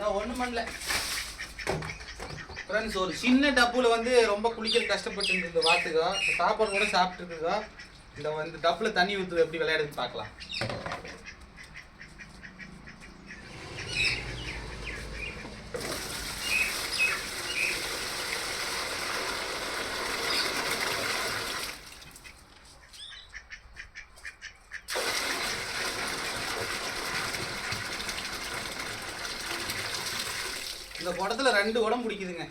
நான் ஒன்றும் பண்ணல. ஃப்ரெண்ட்ஸ் ஒரு சின்ன டப்புல வந்து ரொம்ப குளிக்கிற கஷ்டப்பட்டு இருந்தது வாத்துக்கா சாப்பாடு கூட சாப்பிட்டுருக்குதா இந்த வந்து டப்புல தண்ணி ஊற்று எப்படி விளையாடுதுன்னு பார்க்கலாம். இந்த குடத்துல ரெண்டு குடம் பிடிக்குதுங்க.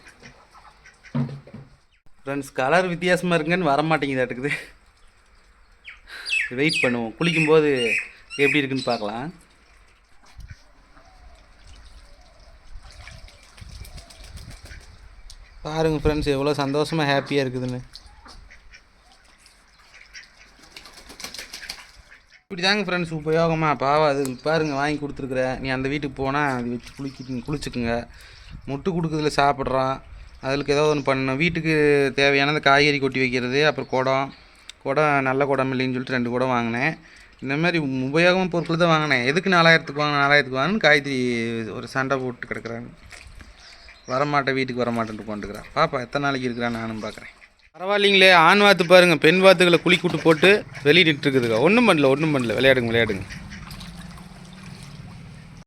ஃப்ரெண்ட்ஸ் கலர் வித்தியாசமாக இருக்குங்கன்னு வர மாட்டேங்குதாட்டுக்குது வெயிட் பண்ணுவோம். குளிக்கும்போது எப்படி இருக்குன்னு பார்க்கலாம். பாருங்கள் ஃப்ரெண்ட்ஸ் எவ்வளோ சந்தோஷமாக ஹாப்பியாக இருக்குதுன்னு. இப்படி தாங்க ஃப்ரெண்ட்ஸ் உபயோகமா? பாவா அது பாருங்க வாங்கி கொடுத்துருக்குற. நீ அந்த வீட்டுக்கு போனால் அது வச்சு குளிக்க குளிச்சுக்குங்க. முட்டு கொடுக்குறதுல சாப்பிட்றான். அதுக்கு ஏதோ ஒன்று பண்ணணும். வீட்டுக்கு தேவையானது காய்கறி கொட்டி வைக்கிறது அப்புறம் குடம். குடம் நல்ல குடம் இல்லைன்னு சொல்லிட்டு ரெண்டு குடம் வாங்கினேன். இந்த மாதிரி உபயோகமான பொருட்கள் தான் வாங்கினேன். எதுக்கு நாலாயிரத்துக்கு வாங்க நாலாயிரத்துக்கு வாங்கன்னு காய்கறி ஒரு சண்டை போட்டு கிடக்குறாங்க வரமாட்டேன் வீட்டுக்கு வரமாட்டேன்ட்டு கொண்டுக்கிறேன் பாப்பா எத்தனை நாளைக்கு இருக்கிறான் நானும் பார்க்குறேன் பரவாயில்லைங்களே ஆண் வாத்து பாருங்கள் பெண் வாத்துக்களை குளிக்கூட்டு போட்டு வெளியிட்டு இருக்குதுங்க ஒன்றும் பண்ணல ஒன்றும் பண்ணல. விளையாடுங்க விளையாடுங்க.